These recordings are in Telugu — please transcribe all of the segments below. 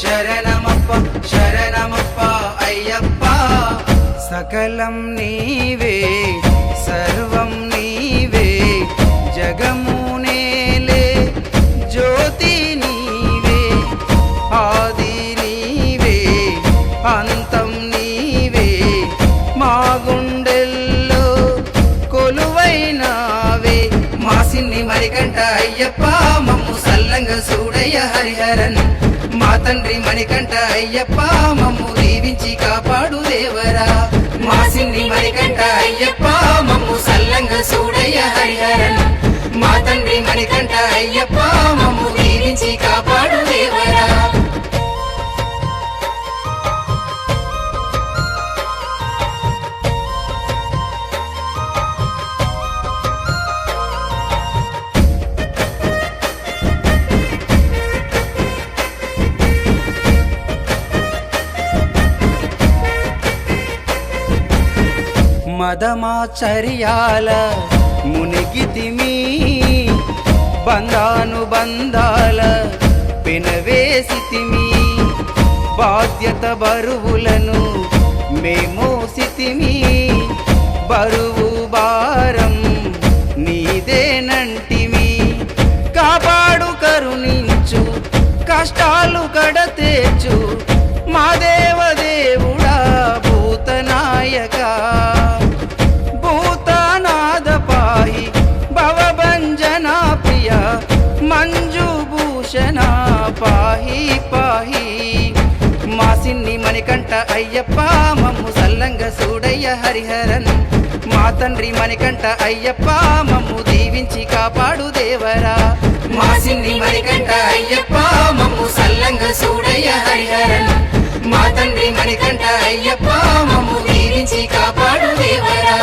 శరణమప్ప శరణమప్ప అయ్యప్ప. సకలం నీవే సర్వం నీవే జగము నేలే జ్యోతి నీవే ఆది నీవే అంతం నీవే మా గుండెల్లో కొలువైనావే. మా సిన్ని మరికంట అయ్యప్ప మమ్ము సల్లంగా చూడయ్య హరిహరన్. తండ్రి మణికంట అయ్యప్ప మమ్ము దీవించి కాపాడు దేవరా. మా సిన్ని మణికంట అయ్యప్ప మమ్ము సల్లంగా చూడయ్య హరిహరన్. మా తండ్రి మణికంట అయ్యప్ప మమ్ము దీవించి కాపాడు దేవరా. పదమాచర్యాల మునిగితిమి బంధానుబంధాల పెనవేసితిమి బాధ్యత బరువులను మేమోసితిమి బరువు భారం నీదేనంటిమి. కాపాడు కరుణించు కష్టాలు కడతేచు మా దేవదేవుడా భూతనాయక. మంజుభూషణ పాహి పాహి. మా సిన్ని మణికంఠ అయ్యప్ప మమ్ము సల్లంగ సూడయ్య హరిహరన్. మా తండ్రి మణికంఠ అయ్యప్ప మమ్ము దీవించి కాపాడు దేవరా. మా సిన్ని మణికంఠ అయ్యప్ప మమ్ము సల్లంగ సూడయ్య హరిహరన్. మా తండ్రి మణికంఠ అయ్యప్ప మమ్ము దీవించి కాపాడు దేవరా.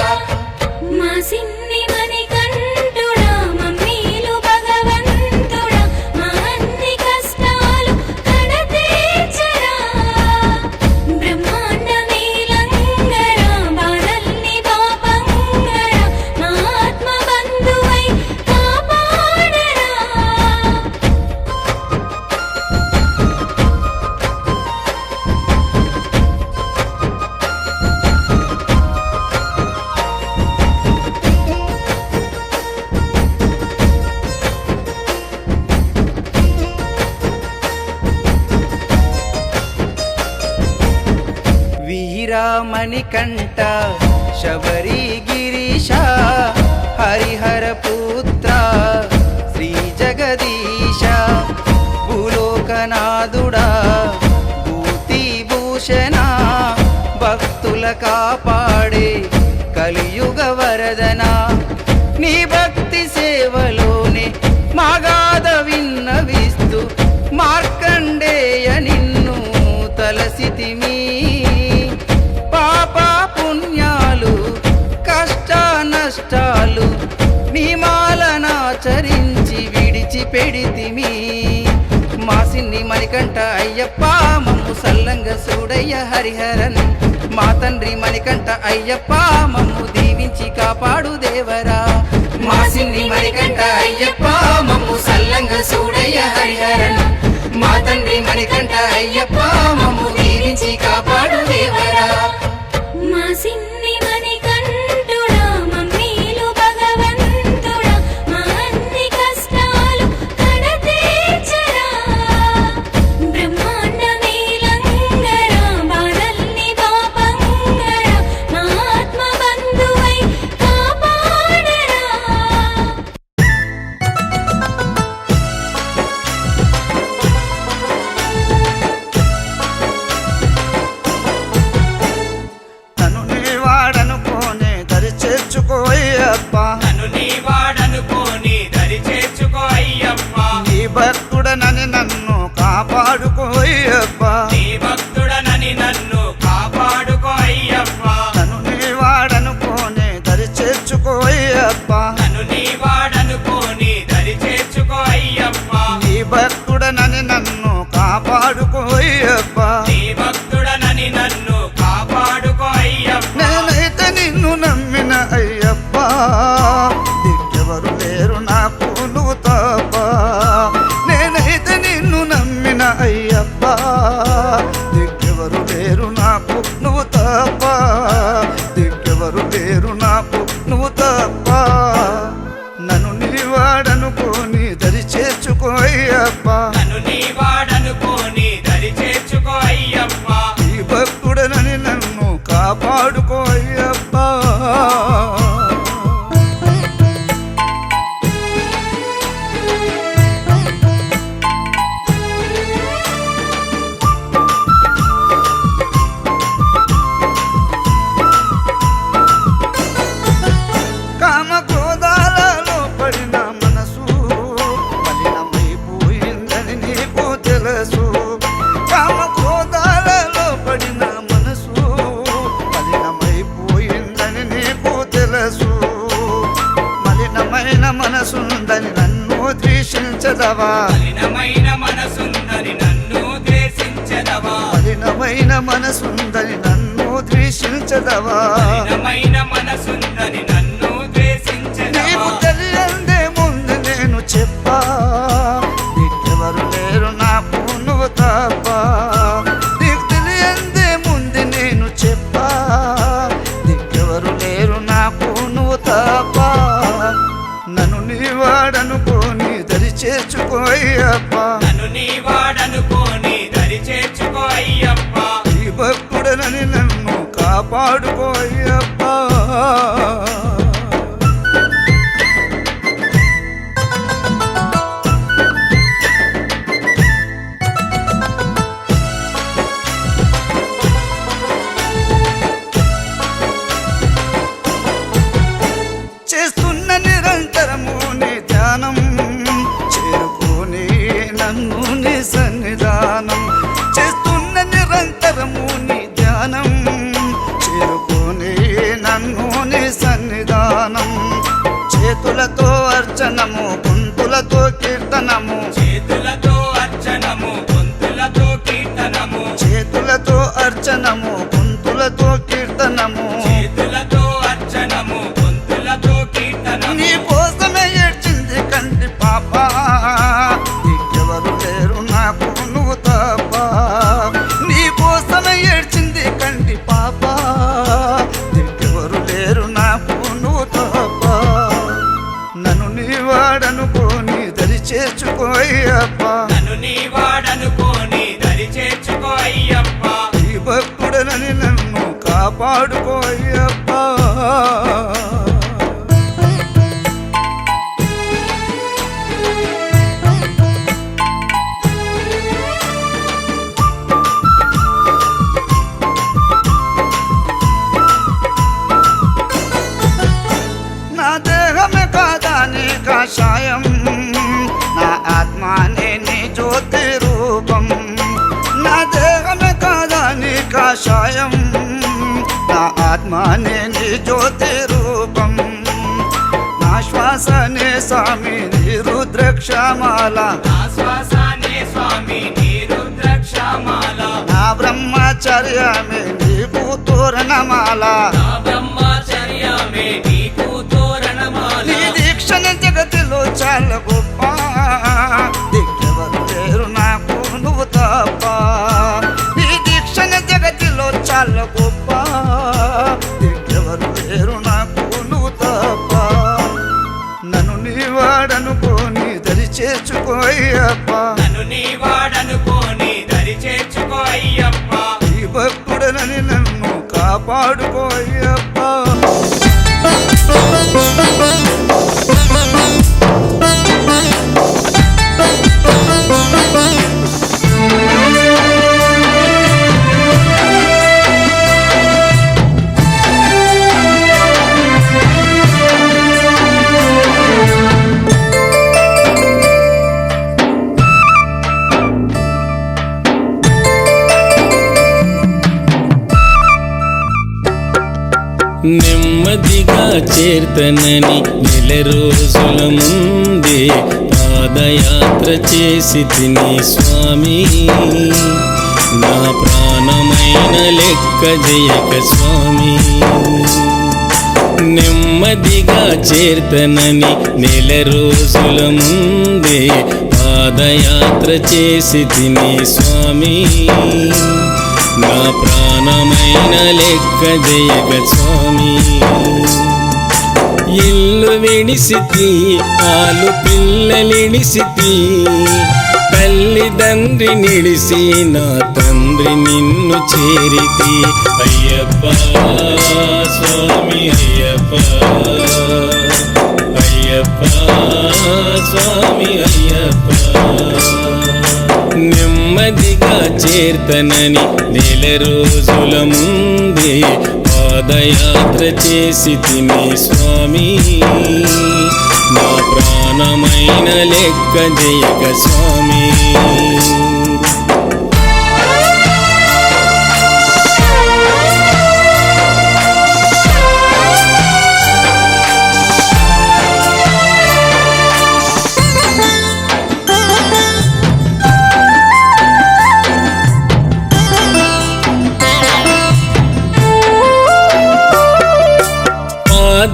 మా సిన్ని వీరామణి శబరి గిరీశ హరిహర పుత్ర శ్రీ జగదీశ భూలోకనాథుడా భూతి భూషణ భక్తుల కాపాడే కలియుగ వరదన. నీ భక్తి సేవలోనే మాగాద విన్నవిస్తూ మార్కండేయ నిన్ను తలసితిమి నష్టాలు నిమాలనాచరించి విడిచి పెడితిమి మా సిన్ని మణికంఠ అయ్యప్ప మమ్ము సల్లంగ సూడయ్య హరిహరన్. మా తండ్రి మణికంఠ అయ్యప్ప మమ్ము దీవించి కాపాడు దేవరా. మా సిన్ని మణికంఠ అయ్యప్ప మమ్ము సల్లంగ సూడయ్య హరిహరన్. మా తండ్రి మణికంఠ అయ్యప్ప మమ్ము దీవించి కాపాడు దేవరా. మా సిన్ని నీ చేర్చుకోయ్యప్ప నన్ను నీ వాడనుకోని దరి చేర్చుకో అయ్యప్ప. ఈ భక్తుడనని నన్ను కాపాడుకోయ్యప్ప చేతులతో నా ఆత్మానే నీ జ్యోతి రూపం. నా దేహమే కాదా నీ కషాయం. నా ఆత్మానే నీ జ్యోతి రూపం. నా శ్వాసనే స్వామి నీ రుద్రక్షమాల. నా శ్వాసానే స్వామి నీ రుద్రక్షమాల. నా బ్రహ్మచర్యమే నా బ్రహ్మచర్యమే గొప్ప. లేరు నాకు నువ్వు తప్ప. నీ దీక్షణ జగతిలో చాలా గొప్ప. దిక్కెవరు లేరు నాకు నువ్వు తప్ప. నన్ను నీ వాడనుకోని దరి చేర్చుకోయ్యప్ప నన్ను నీ వాడనుకోని దరి ఈ భక్తుడనని నన్ను నెమ్మదిగా చేర్తనని నెల రోజుల ముందే పాదయాత్ర చేసి తిని స్వామి. నా ప్రాణమైన లెక్క జయక స్వామి. నెమ్మదిగా చేర్తనని నెల రోజుల ముందే పాదయాత్ర చేసి తిని స్వామి. నా ప్రాణమైన లెక్క జయక స్వామి. ఇల్లు విడిసితి ఆలు పిల్లలిడిసితి తల్లిదండ్రి నిడిసి నా తండ్రి నిన్ను చేరితి. అయ్యప్ప స్వామి అయ్యప్ప. అయ్యప్ప స్వామి అయ్యప్ప. నెమ్మదిగా చేర్తనని నెల రోజుల ముందే పాదయాత్ర చేసి తిని స్వామి. నా ప్రాణమైన లెక్క జయక స్వామి.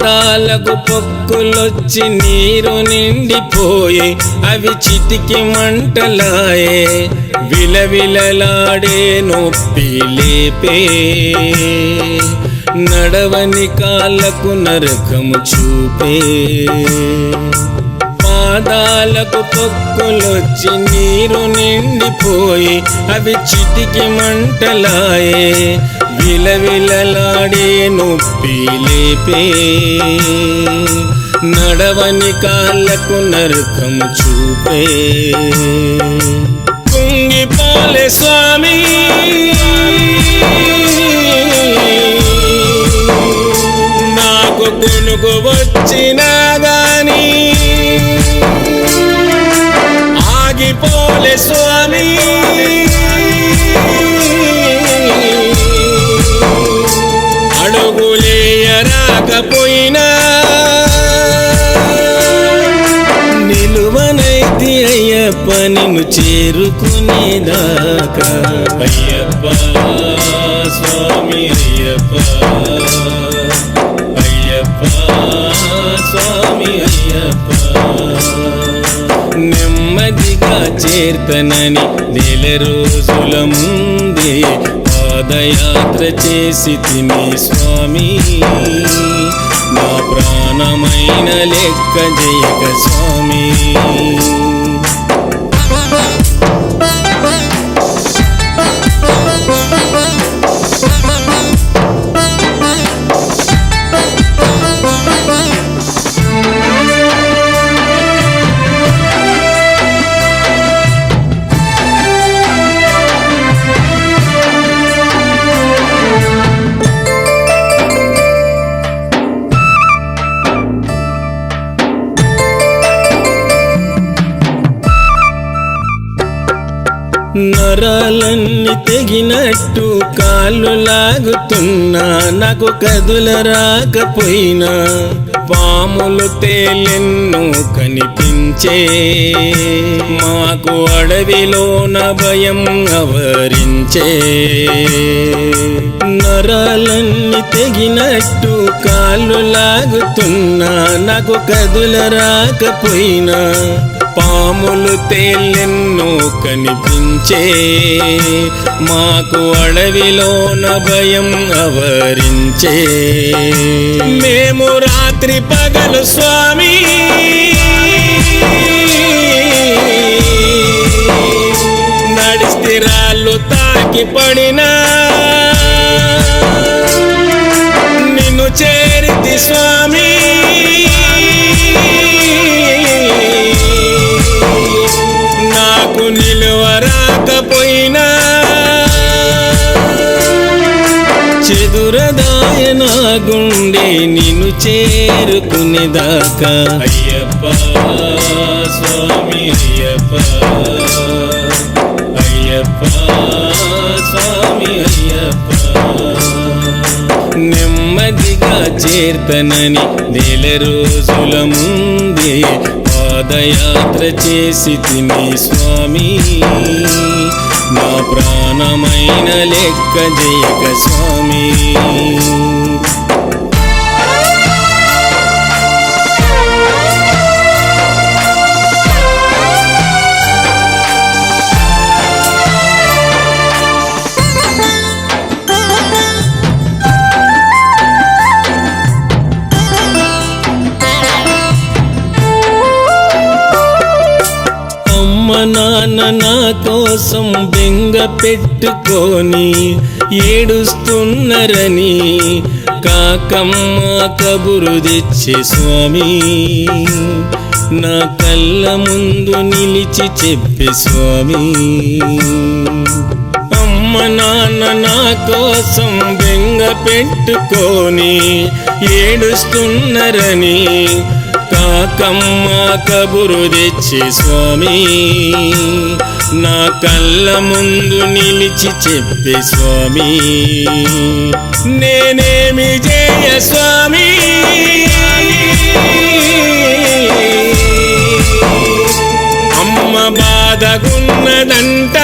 పాదాలకు పొక్కులొచ్చి నీరు నిండిపోయి అవి చిటికి మంటలాయే. విలవిలలాడే నొప్పి లేపే. నడవని కాళ్ళకు నరకము చూపే. పాదాలకు పొక్కులొచ్చి నీరు నిండిపోయి అవి చిటికి మంటలాయే. విలవిలలాడే నొప్పి లేపే. నడవని కాళ్ళకు నరకం చూపే. కుంగిపాలే స్వామి. నాకు కొనుకు వచ్చినా గాని ఆగిపోలే స్వామి అడుగులేయరాకపోయినా నిలువనైతి అయ్యప్ప నిన్ను చేరుకునేదాకా. అయ్యప్ప స్వామి అయ్యప్ప. అయ్యప్ప స్వామి అయ్యప్ప. చేర్తనని నెల రోజుల ముందే పాదయాత్ర చేసి తిని స్వామి. నా ప్రాణమైన లెక్క జయక స్వామి. నరాలన్నీ తెగినట్టు కాళ్ళు లాగుతున్నా. నాకు కదుల రాకపోయినా. పాములు తేలెన్ను కనిపించే. మాకు అడవిలోన భయం అవరించే నరాలన్నీ తెగినట్టు కాళ్ళు లాగుతున్నా. నాకు కదుల రాకపోయినా. పాములు తేలెన్నో కనిపించే. మాకు అడవిలోన భయం అవరించే మేము రాత్రి పగలు స్వామి. నడిస్తే రాళ్ళు తాకి పడినా. నిన్ను చేరితి స్వామి. చెదురదాయ నా గుండె నిన్ను చేరుకునేదాకా? అయ్యప్ప స్వామి అయ్యప్ప. అయ్యప్ప స్వామి అయ్యప్ప. నెమ్మదిగా చేర్తనని నెల రోజుల ముందే పాదయాత్ర చేసి తిని స్వామి. నా ప్రాణమైన లెక్క జయక స్వామి. నాన్న నా కోసం బెంగ పెట్టుకొని ఏడుస్తున్నరని కాకమ్మ కబురు తెచ్చే స్వామి. నా కళ్ళ ముందు నిలిచి చెప్పే స్వామి. అమ్మ నాన్న నా కోసం బెంగ పెట్టుకొని ఏడుస్తున్నరని కాకమ్మ కబురు తెచ్చి స్వామి నా కళ్ళ ముందు నిలిచి చెప్పి స్వామి. నేనేమి చేయ స్వామి? అమ్మ బాధగున్నదంట.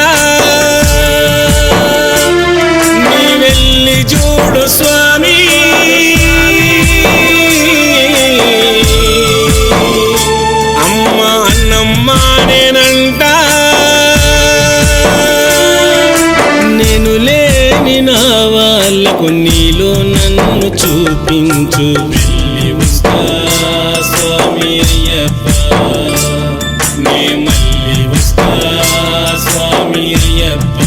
నీ వెళ్ళి చూడు స్వామి నీలో నన్ను చూపించు. వెళ్ళి వస్తా స్వామి అయ్యప్ప. నే మళ్ళీ వస్తా స్వామి అయ్యప్ప.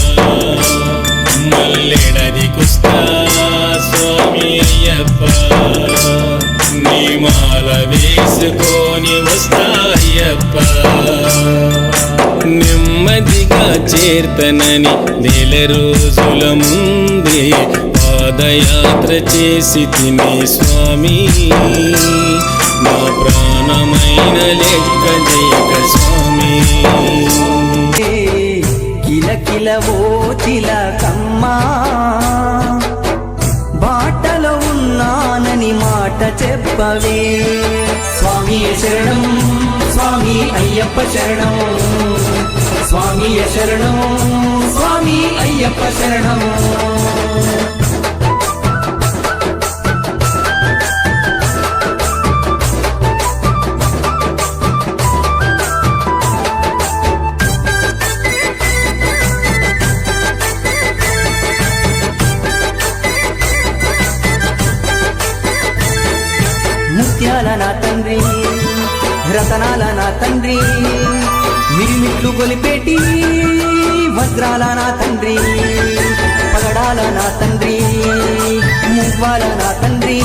మల్లెడదికొస్తా స్వామి అయ్యప్ప. నీ మాల వేసుకొని వస్తా అయ్యప్ప. నెమ్మదిగా చేర్తనని నెల రోజుల ముందే పాదయాత్ర చేసి తిని స్వామి. నా ప్రాణమైన లెక్క జయక స్వామి. కిల కిల ఓ తిలకమ్మా బాటలో ఉన్నానని మాట చెప్పవే. స్వామి శరణం స్వామి అయ్యప్ప శరణం. స్వామి శరణం స్వామి అయ్యప్ప శరణం. మువ్వాల నా తండ్రి.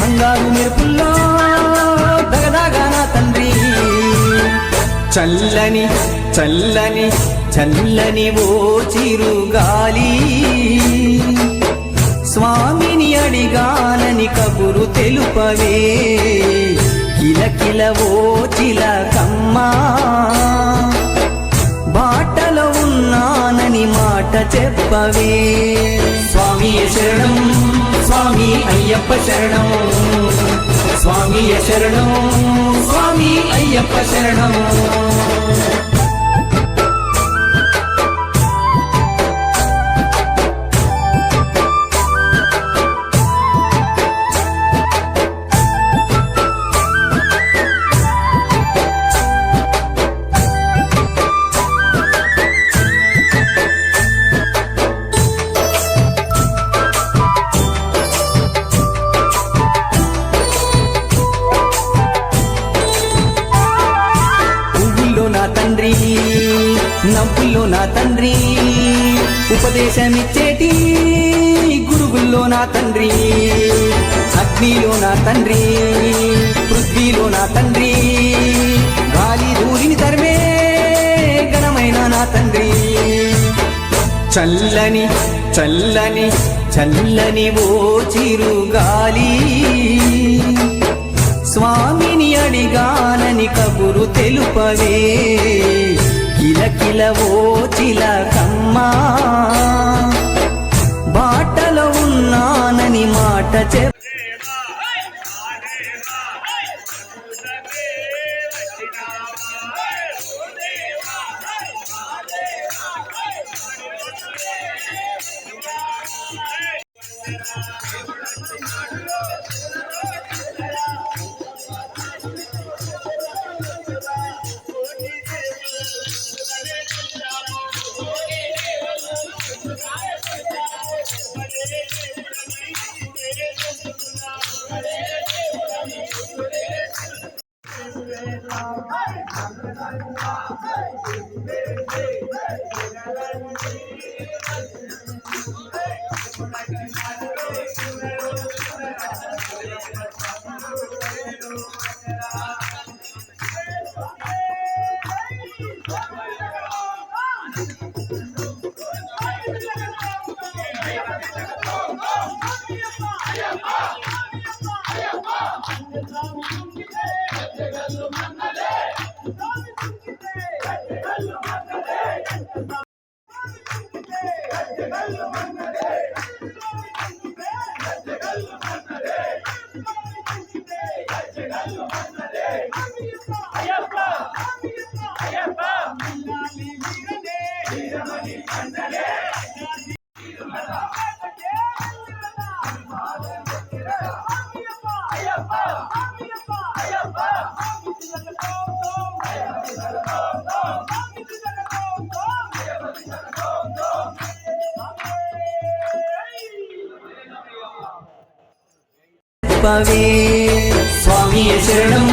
బంగారు మెరుపుల్లో దగదాగా నా తండ్రి. చల్లని చల్లని చల్లని ఓ చిరుగాలి స్వామిని అడిగానని కబురు తెలుపవే. కిల కిల ఓ చిలకమ్మా. బాటలో ఉన్నానని మాట చెప్పవే. స్వామి శరణం? స్వామి అయ్యప్ప శరణం. స్వామి శరణం? స్వామి అయ్యప్ప శరణం. ఉపదేశమిచ్చేటి గురుగుల్లో నా తండ్రి అగ్నిలో నా తండ్రి పృథ్వీలో నా తండ్రి గాలి దూరిని తరిమే ఘనమైన నా తండ్రి. చల్లని చల్లని చల్లని ఓ చిరుగాలి స్వామిని అడిగానని కబురు తెలుపవే. కిల కిల ఓ చిలకమ్మా బాటలో ఉన్నానని మాట చెప్ Hey! చెప్పవే స్వామి శరణం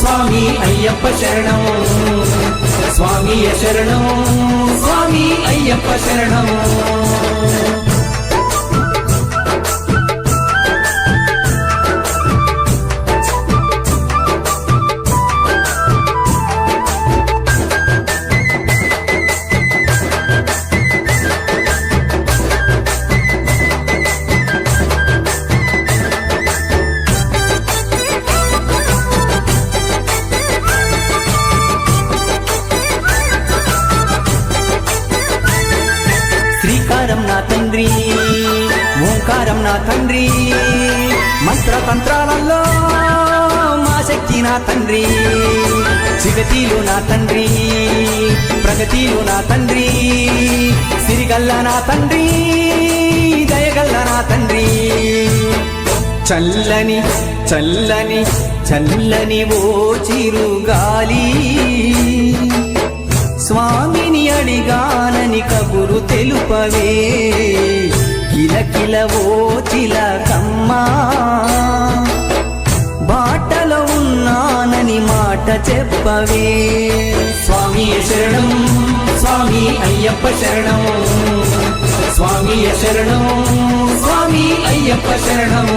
స్వామి అయ్యప్ప శరణం స్వామి శరణం స్వామి అయ్యప్ప శరణం ఓంకారం నా తండ్రి ఓంకారం నా తండ్రి మంత్రతంత్రాలలో మా శక్తి నా తండ్రి జగతిలో నా తండ్రి ప్రగతిలో నా తండ్రి సిరిగల్ల నా తండ్రి దయగల్ల నా తండ్రి. చల్లని చల్లని చల్లని ఓ చిరుగాలి స్వామిని అడిగానని కబురు తెలుపవే. కిలకిల ఓ చిలకమ్మా బాటలో ఉన్నానని మాట చెప్పవే. స్వామి శరణం? స్వామి అయ్యప్ప శరణం. స్వామి శరణం? స్వామి అయ్యప్ప శరణం.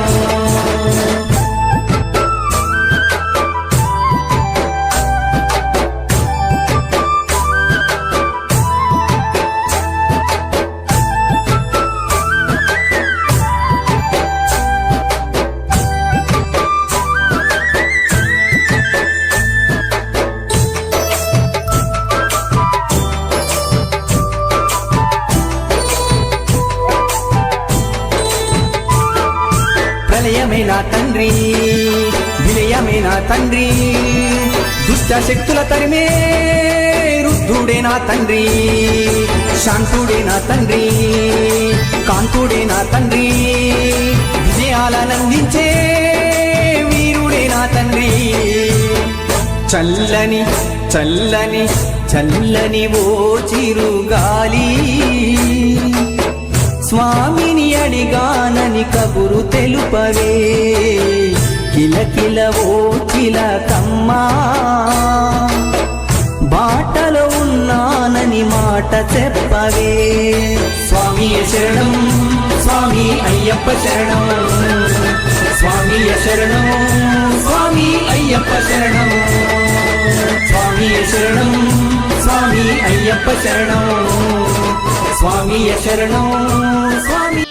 శక్తుల తరిమే రుద్ధుడే నా తండ్రి శాంతుడే నా తండ్రి కాంతుడే నా తండ్రి. విజయాలనందించే వీరుడే నా తండ్రి. చల్లని చల్లని చల్లని ఓ చిరుగాలి. స్వామిని అడిగానని కబురు తెలుపవే. కిలకిల ఓ కిలకమ్మా బాటలో ఉన్నానని మాట చెప్పవే. స్వామి శరణం స్వామి అయ్యప్ప శరణం. స్వామి శరణం స్వామి అయ్యప్ప శరణం. స్వామి శరణం స్వామి అయ్యప్ప శరణం. స్వామి శరణం స్వామి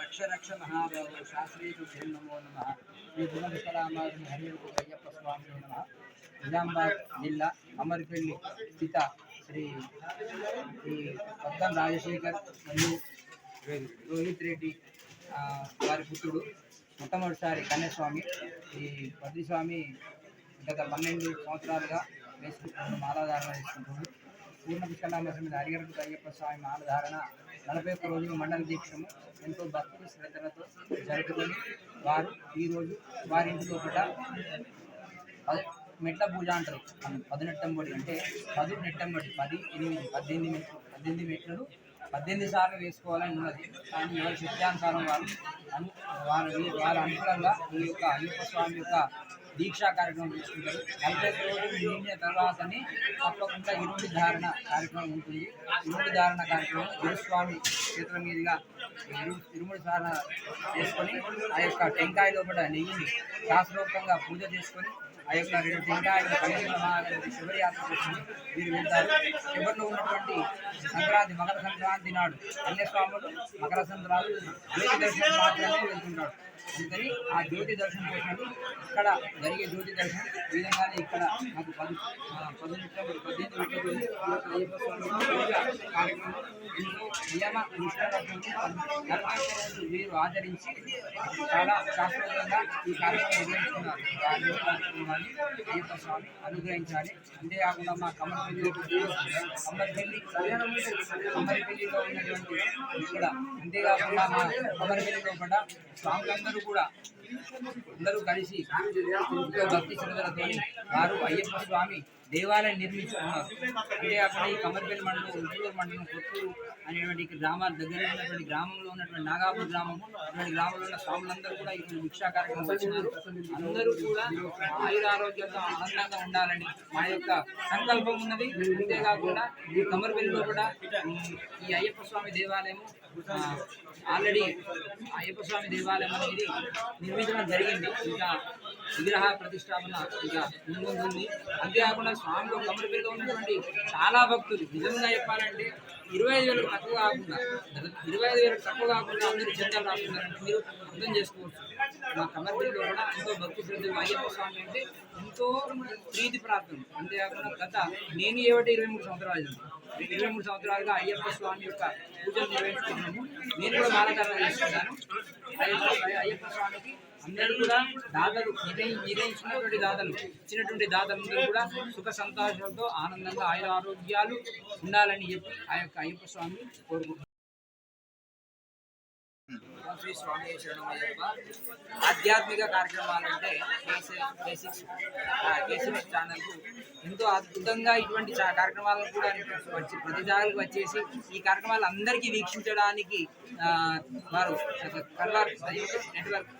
రక్ష రక్ష మహాబాబు శాస్త్రీ నమో నమ శ్రీ గుణవికరామ శ్రీ హరియపు అయ్యప్ప స్వామి నమ నిజామాబాద్ జిల్లా అమర్పల్లి స్థిత శ్రీ శ్రీ పద్దం రాజశేఖర్ మరియు రోహిత్ రెడ్డి వారి పుత్రుడు మొట్టమొదటిసారి కన్యస్వామి ఈ పద్రిస్వామి గత పన్నెండు సంవత్సరాలుగా వేసుకుంటున్న మాలాధారణ చేసుకుంటున్నాడు పూర్ణ పుష్కరామ మీద హరిహరకు అయ్యప్ప స్వామి మాలధారణ నలభై ఒక్క రోజులు మండల దీక్షము ఎంతో భక్తి శ్రద్ధలతో జరుపుకొని వారు ఈరోజు వారి ఇంట్లో పూట మెట్ల పూజ అంటారు. పదినెట్టంబడి అంటే పది నెట్టంబడి పది ఎనిమిది పద్దెనిమిది మెట్లు పద్దెనిమిది మెట్లు పద్దెనిమిది సార్లు వేసుకోవాలని ఉన్నది. కానీ ఎవరి శక్త్యానుసారం వారు వారి వారి అనుకూలంగా ఈ యొక్క అయ్యప్ప స్వామి యొక్క దీక్షా కార్యక్రమం తీసుకుంటారు నలభై రోజులు నిండిన తర్వాతని తప్పకుండా ఇరుముడి ధారణ కార్యక్రమం ఉంటుంది. ఇరుముడి ధారణ కార్యక్రమం గురుస్వామి చేతుల మీదుగా ఇరు ఇరుముడి ధారణ చేసుకొని ఆ యొక్క టెంకాయ లోపల నెయ్యిని శాస్త్రోక్తంగా పూజ చేసుకొని ఆ యొక్క రెండు టెంకాయలు పన్నెండు మహాగణపతి శివయాత్ర కోసం వీరు వెళ్తారు. చివరిలో ఉన్నటువంటి సంక్రాంతి మకర సంక్రాంతి నాడు అన్యస్వాములు మకర సంక్రాంతి దర్శనం మాత్రమే వెళ్తుంటాడు అందుకని ఆ జ్యోతి దర్శనం చేశాను ఇక్కడ జరిగే జ్యోతి దర్శనం ఈ విధంగానే ఇక్కడ నాకు పది పది నిమిషాలు పద్దెనిమిది నిమిషాలు ఈ యొక్క అయ్యప్ప స్వామి కార్యక్రమం ఎన్నో నియమ నిష్ఠలతో వీరు ఆచరించి చాలా శాస్త్రీయంగా ఈ కార్యక్రమం నిర్వహిస్తున్నారు. కార్యక్రమాన్ని అయ్యప్ప స్వామి అనుగ్రహించాలి. అంతేకాకుండా మా కమ్మపల్లి కమ్మపల్లి కమ్మరిపల్లిలో ఉన్నటువంటి ఇక్కడ అంతేకాకుండా మా కమ్మరిపల్లిలో కూడా స్వామి అందరూ కూడా అందరూ కలిసి భక్తి శ్రద్ధలతో వారు అయ్యప్ప స్వామి దేవాలయం నిర్మించుకున్నారు. అంతేకాకుండా ఈ కమ్మరిపల్లి మండలం ఉద్దూరు మండలం కొత్తూరు అనేటువంటి గ్రామాల దగ్గర ఉన్నటువంటి గ్రామంలో ఉన్నటువంటి నాగాపూర్ గ్రామం అటువంటి గ్రామంలో ఉన్న స్వాములందరూ కూడా ఈ భిక్షా కార్యక్రమం వచ్చినారు అందరూ కూడా ఆయుర ఆరోగ్యంతో ఆనందంగా ఉండాలని మా యొక్క సంకల్పం ఉన్నది. అంతేకాకుండా ఈ కమ్మరిపల్లిలో కూడా ఈ అయ్యప్ప స్వామి దేవాలయము ఆల్రెడీ అయ్యప్ప స్వామి దేవాలయం అనేది నిర్మించడం జరిగింది. ఇంకా విగ్రహ ప్రతిష్టాపన ఇంకా ముందుంది అంతేకాకుండా స్వామిలో కమ్మరిపల్లిలో ఉన్నటువంటి చాలా భక్తులు నిజంగా చెప్పాలంటే ఇరవై ఐదు వేలకు తక్కువ కాకుండా ఇరవై ఐదు వేలకు తక్కువ కాకుండా అందరూ చెందాలి రాస్తున్నారంటే మీరు అర్థం చేసుకోవచ్చు. మా కమర్తిలో కూడా ఎంతో భక్తి శ్రద్ధలు అయ్యప్ప స్వామి అంటే ఎంతో ప్రీతి ప్రార్థన అంతేకాకుండా గత నేను ఏమిటి ఇరవై మూడు సంవత్సరాలు ఇరవై మూడు సంవత్సరాలుగా అయ్యప్ప స్వామి యొక్క పూజలు నిర్వహించుకున్నాము. నేను కూడా మాలధారణ చేసుకున్నాను అయ్యప్ప స్వామికి అందరూ కూడా దాతలు నిర్ణయించినటువంటి దాతలు ఇచ్చినటువంటి దాతలందరూ కూడా సుఖ సంతోషాలతో ఆనందంగా ఆయుర ఆరోగ్యాలు ఉండాలని చెప్పి ఆ యొక్క అయ్యప్ప స్వామిని కోరుకుంటున్నాను. శ్రీ స్వామి శరణమయ్యప్ప ఆధ్యాత్మిక కార్యక్రమాలు అంటే కేసిక్స్ కేసిక్స్ ఛానల్కు ఎంతో అద్భుతంగా ఇటువంటి కార్యక్రమాలను కూడా వచ్చి ప్రతి జాగాలకు వచ్చేసి ఈ కార్యక్రమాలు అందరికీ వీక్షించడానికి వారు కన్వర్ నెట్వర్క్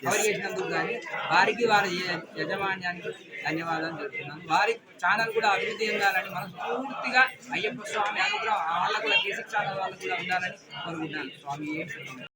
కవర్ చేసినందుకు కానీ వారికి వారి యజమాన్యానికి ధన్యవాదాలు చెప్తున్నాను వారి ఛానల్ కూడా అభివృద్ధి చెందాలని మనస్ఫూర్తిగా అయ్యప్ప స్వామి అనుగ్రహం వాళ్ళకు కూడా కేసీఆర్ ఛానల్ వాళ్ళకు కూడా ఉండాలని కోరుకుంటున్నాను. స్వామి